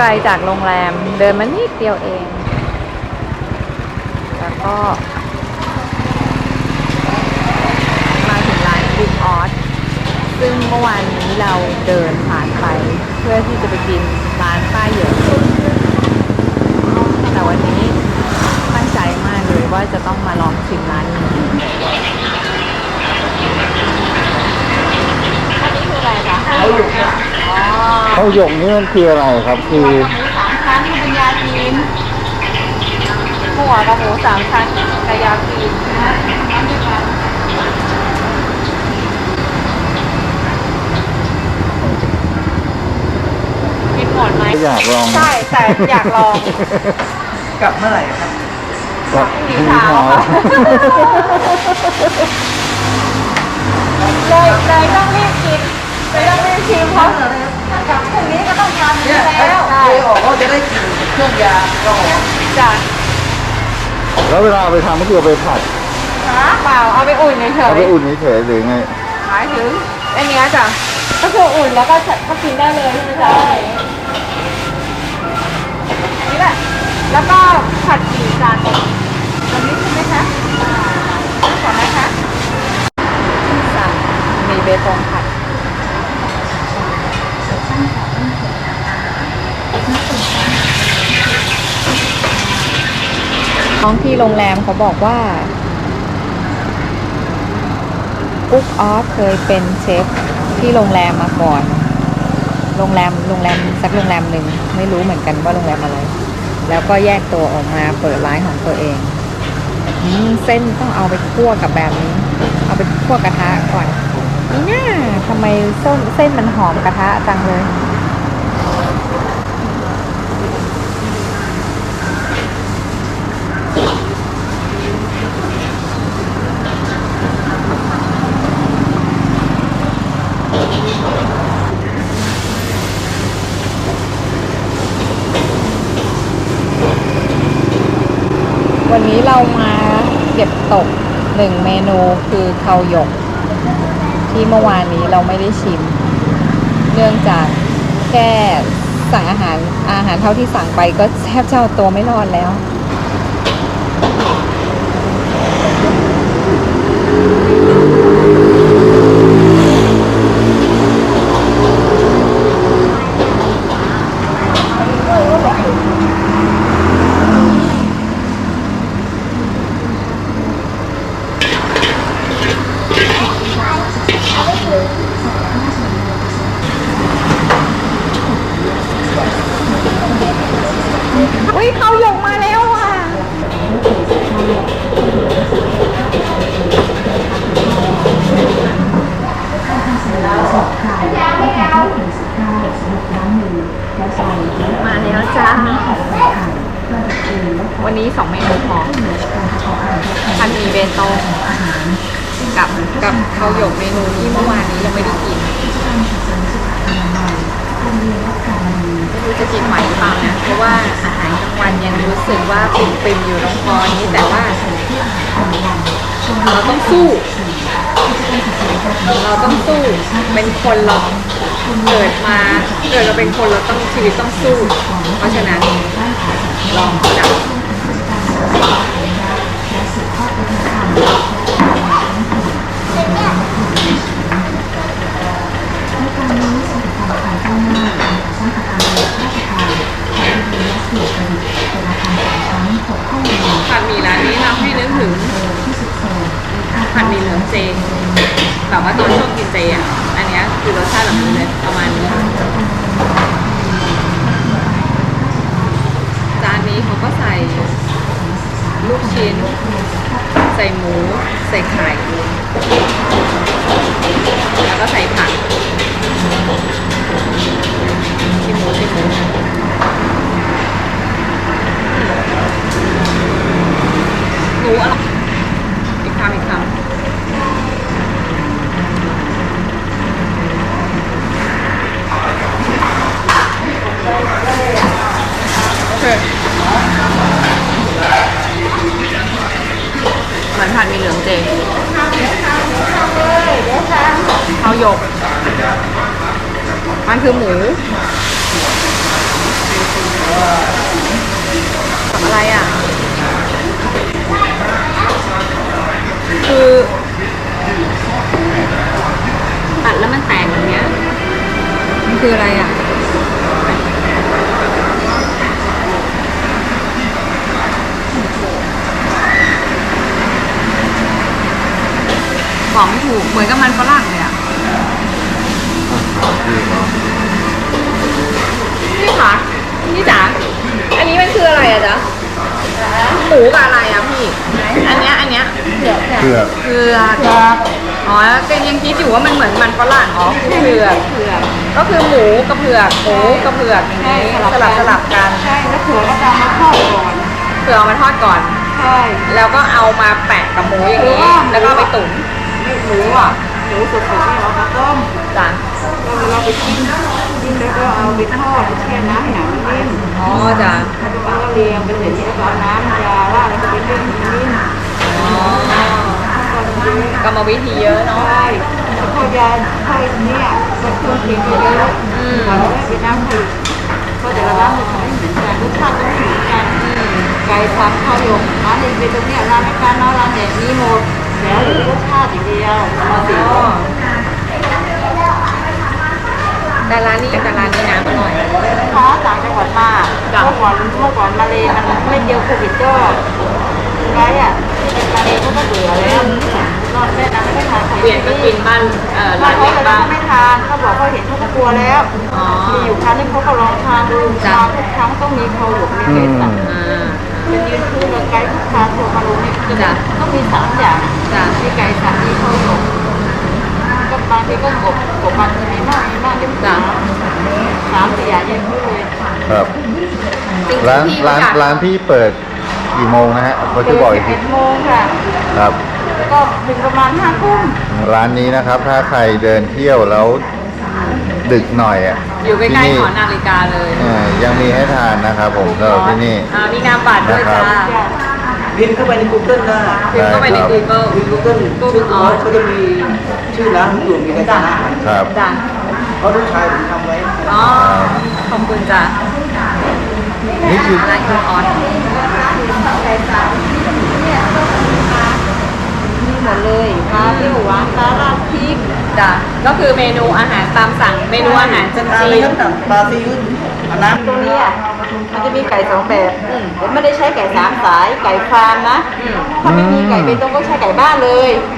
ไกลจากโรงแรมเดินมานิดเดียวเอง แล้วก็ มาถึงร้านบุ๊กออสซึ่งเมื่อวานนี้เราเดินผ่านไป เพื่อที่จะไปกินร้านป้าเหยินแต่วันนี้ตั้งใจมากเลยว่าจะต้องมาลองชิมร้านนี้อันนี้คืออะไรคะ ขาหยกอ๋อเขาหยกนี่มันคืออะไรครับ คือสามชั้นเป็นยาจีนหัวกับหมูสามชั้นกับยาจีนกินหมดไหมอยากลอง ใช่แต่อยากลองกลับเมื่อไหร่ครับก็พรุ่งนี้เช้าค่ะเลยเลยต้องรีบกิน เครื่องยาก็หอมจ้ะแล้วเวลาเอาไปทำก็คือเอาไปผัดเปล่าเอาไปอุ่นเฉเอายไปอุ่นเฉยๆหรือไงๆหมายถึงอันเนี้ยจ้ะก็คืออุ่นแล้วก็ก็กินได้เลยใช่ไหมจ๊ะนี่แหละแล้วก็ผัดกี่จานวันนี้ใช่ไหมคะก่อนนะคะสั่งมีเบตงผัด น้ องที่โรงแรมเขาบอกว่ากุ๊กออฟเคยเป็นเชฟที่โรงแรมมาก่อน โรงแรมโรงแรมสักโรงแรมหนึ่งไม่รู้เหมือนกันว่าโรงแรมอะไร แล้วก็แยกตัวออกมาเปิดร้านของตัวเองอเส้นต้องเอาไปคั่วกับแบบนี้ เอาไปคั่วกระทะก่อนนี่น่าทำไมเส้นเส้นมันหอมกระทะจังเลย วันนี้เรามาเก็บตกหนึ่งเมนูคือเขาหยก ที่เมื่อวานนี้เราไม่ได้ชิม เนื่องจากแค่สั่งอาหารอาหารเท่าที่สั่งไปก็แทบจะเอาตัวไม่รอดแล้ว อุ้ยเขาหยกมาแล้วอะ มาแล้วจ้า วันนี้สองเมนูพอพันมีเบตงกับกับเขาหยกเมนูที่เมื่อวานนี้เราไม่ได้กินไม่รู้จะกินไหวหรือเปล่านะเพราะว่าอาหารกลางวันยังรู้สึกว่าปิ่มปิมๆอยู่ตรงคอนี้แต่ว่าเราต้องสู้ เราต้องสู้ เป็นคนเรา เกิดมาเกิดเราเป็นคนเราต้องชีวิตต้องสู้ เพราะฉะนั้นลองจับ ชิ้น ใส่หมู ใส่ไข่ แล้วก็ใส่ผักชิมหมูชิมหมูหมูอร่อยอีกคำอีกคำ โอเคเหมือนผัดหมีเหลืองเจเขา หยก มันคือหมูทำอะไรอะ คือตัดแล้วมันแตกอย่างเงี้ย มันคืออะไรอะบอกไม่ถูกเหมือนกับมันฝรั่งเลยอะ พี่คะพี่จ๋าอันนี้มันคืออะไรอะจ๊ะหมูกับอะไรอะพี่ อันเนี้ยอันเนี้ยเผือกเผือกอ๋อก็ยังคิดอยู่ว่ามันเหมือนมันฝรั่งอ๋อคือเผือกเผือกก็คือหมูกับเผือกหมูกับเผือกอย่างนี้สลับสลับกันใช่แล้วเผือกก็จะเอามาทอดก่อนเผือกเอามาทอดก่อนใช่แล้วก็เอามาแปะกับหมูอย่างนี้แล้วก็เอาไปตุ๋นไม่หมูอะ หมูสดๆนี่เรามาต้มจ้ะแล้วเราไปกินกินแล้วก็เอาไปทอดแช่น้ำให้หนังมันนิ่มอ๋อจ้ะแล้วก็เรียงเป็นเสร็จแล้วก็เอาน้ำยาราแล้วก็ไปนึ่งนนิ่มอ๋อทอดมันเยอะกรรมวิธีเยอะเนาะใช่ทอดยาทอดเนี่ยก็เครื่องเคียงเยอะอืมก่อนแล้วไปน้ำผึ้งก็แต่ละร้านมันไม่เหมือนกันรสชาติก็ไม่เหมือนกันไก่สับข้าวหยกร้านนี้เป็นตรงเนี้ยร้านไม่การน้อยร้านเด็ดนี้หมด แล้วเหลือรสชาติอย่างเดียวมาสิอ๋อแต่ร้านนี้กับร้านนี้น้ำอร่อยค้าต่างจังหวัดมาเมื่อก่อนเมื่อก่อนมาเลยมันไม่เดียวโควิดก็ไรอะที่เป็นมาเลยเขาก็เบื่อแล้วนอนแม่นางไม่ได้ทานเปลี่ยนไปกินบ้านเอ่อร้าร้านนเขาเล็กไปแล้วบ้างก็ไม่ทานเขาบอกเขาเห็นเขาก็กลัวแล้วอ๋อมีอยู่ครั้งนึงเขาก็ลองทานดูจ้ะมาทุกครั้งต้องมีเขาหยกมีเกล็ดอะอ่า เป็นยืนคู่กับไก่ทุกครั้งตัวมาลงนี่คือจ้ะต้องมีสามอย่างจ้ะมีไก่สับมีข้าวหยกก็บางทีก็กบกบบางทีมีมากมีมากเดี๋ยวจ้ะสามสี่อย่างยังไม่เลยครับ ร้านร้านร้านพี่เปิดกี่โมงนะฮะเขาจะบอกอีกทีเอ็ดโมงค่ะครับก็ถึงประมาณห้าทุ่มร้านนี้นะครับ ถ้าใครเดินเที่ยวแล้ว ดึกหน่อยอะอยู่ใกล้ที่ๆนี่หอนาฬิกาเลยเอ่อยังมีให้ทานนะครับผมสำหรับที่นี่ อ่ามีนามบัตรด้วยจ้านะครับจ้ะพิมพ์เข้าไปใน Google ได้พิมพ์เข้าไปใน Google พิมพ์ Google ชื่อเขาเขาจะมีชื่อร้านอยู่มีกระดาษครับ จ้ะเพราะลูกชายผมทำไว้ อ๋อขอบคุณจ้ะนี่คือ ร้านคุณออสมีหมดเลยปลาเปรี้ยวหวานปลาราดพริก จ้ะก็คือเมนูอาหารตามสั่ง เมนูอาหารจันปลาจีอะไรนครับต่างปลาซีอิ๊วเอาน้ำตัวนี้อะมันจะมีไก่สองแบบเดี๋ยวไม่ได้ใช้ไก่สามสายไก่ฟาร์มนะอืมถ้าไม่มีไก่เบตงก็ใช้ไก่บ้านเลยอืม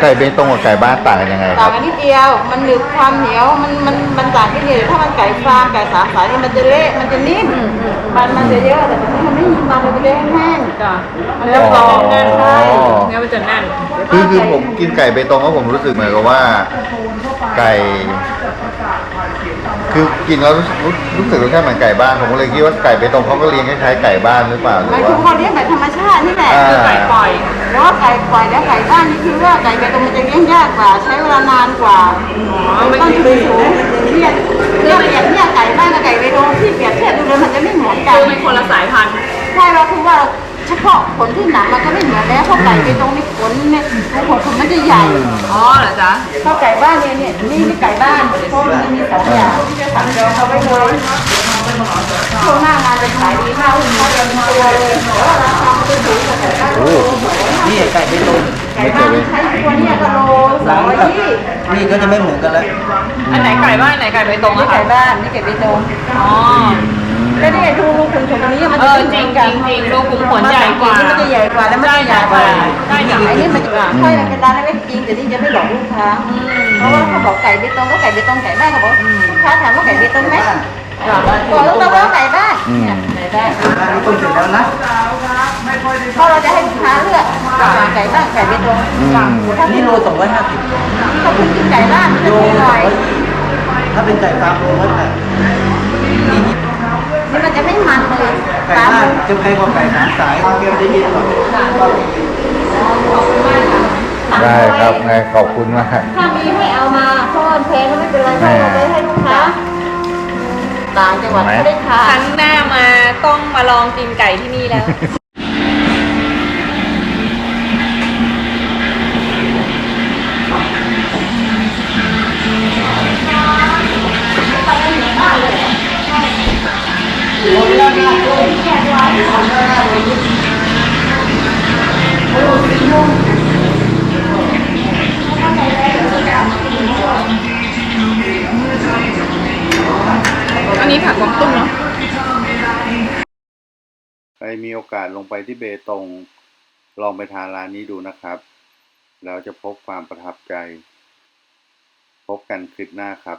ไก่เบตงกับไก่บ้านต่างกันยังไงคต่ารังบ กันนิดเดียว มันหนึบความเหนียว มัน มัน มันต่างกันนิดเดียว ถ้ามันไก่ฟาร์มไก่สามสายนี่มันจะเละ มันจะนิ่ม มันมันจะเยอะแต่มันไม่มีมันมันจะเละแห้งจ้ะมันเนื้จะอกรรออบบแน่นใช่เนื้อมันจะแน่น คือคือผมกินไก่เบตงแล้วผมรู้สึกเหมือนกับว่า ไก่ คือกินแล้วรู้สึกรู้รู้สึกรสชาติเหมือนไก่บ้านผมก็เลยคิดว่าไก่เบตงเขาก็เลี้ยงคล้ายๆไก่บ้านหรือเปล่าหรือมันว่า คือเขาเลี้ยงแบบธรรมชาตินี่แหละอ่า คือไก่ปล่อย แล้วไก่ปล่อยแล้วไก่บ้านนี่คือว่าไก่เบตงมันจะเลี้ยงยากกว่า ใช้เวลานานกว่าต้นใช่ทุนสูงเนี่ยเนี่ยเนี่ยเนี่ยไก่บ้านกับไก่เบตงที่เปรียบเทียบดูเลยมันจะไม่เหมือนกัคืนอเป็นคนละสายพันธุ์ ใช่เราคือว่าเฉพาะขนที่หนังมันก็ไม่เหมือน แล้วเพราะไก่เบตงนี่ขนเนี่ยขนขนมันจะใหญ่อ๋อเหรอจ๊ะข้าวไก่บ้านเนี่ยเนี่ยนี่นี่ไก่บ้านเพราะมันจะมีสองอย่างที่จะสั่งจองเอาไว้เลยช่วงหน้างานจะขายดีมากคุณพ่อจะมีตัวเลยแต่ว่าราคามันจะสูงกว่าไก่บ้านโอ้นี่ไก่เบตงไก่บ้านใช้ตัวเนี้ก็โลสองร้อยยี่นี่ก็จะไม่เหมือนกันแล้วอันไหนไก่บ้านอันไหนไก่ใบตรงนี่อะคะไก่บ้านนี่ไก่เบตงอ๋อ แล้วนี่ดูลูกคุณชมตรงนี้มันเอจะอไม่จเหริมืงอนจกัรินงจริงลูกขุมขนใหญ่กว่านี่มันจะใหญ่กว่าแล้วมันจะใหญ่กว่าใช่จ้ะไอ้นี่มันจะค่อยมันเป็นร้านเล็กจริงแต่นี่จะไม่หลอกลูกค้า เพราะว่าเขาบอกไก่เบตงก็ไก่เบตงไก่บ้านเขาบอกลูกค้าถามว่าไก่เบตงไหมบอกลูกค้าว่าไก่บ้านอืมไก่บ้านร้านนี้ต้มเสร็จแล้วนะ เพราะเราจะให้ลูกค้าเลือกระหว่างไก่บ้านไก่เบตงอืม ถ้าอันคุนี้ณโลสองร้อยห้าสิบถ้าคุณกินไก่บ้านจะโลดีหสอน่งอยร้อย ถ้าเป็นไก่ฟาร์มโลละแปดนี่ นี่มันจะไม่มันเลย ไก่ ตามบ้านจะแพงกว่าไก่สามสายเกมจะเย็นกว่าได้ครับไงขอบคุณมากถ้ามีให้เอามาเพราะว่าแพงก็ไม่เป็นไรเพราะเราไปให้ลูกค้าต่างจังหวัดไม่ได้ทาคนรั้งหน้ามาต้องมาลองกินไก่ที่นี่แล้ว มีโอกาสลงไปที่เบตง ลองไปทานร้านนี้ดูนะครับ แล้วจะพบความประทับใจ พบกันคลิปหน้าครับ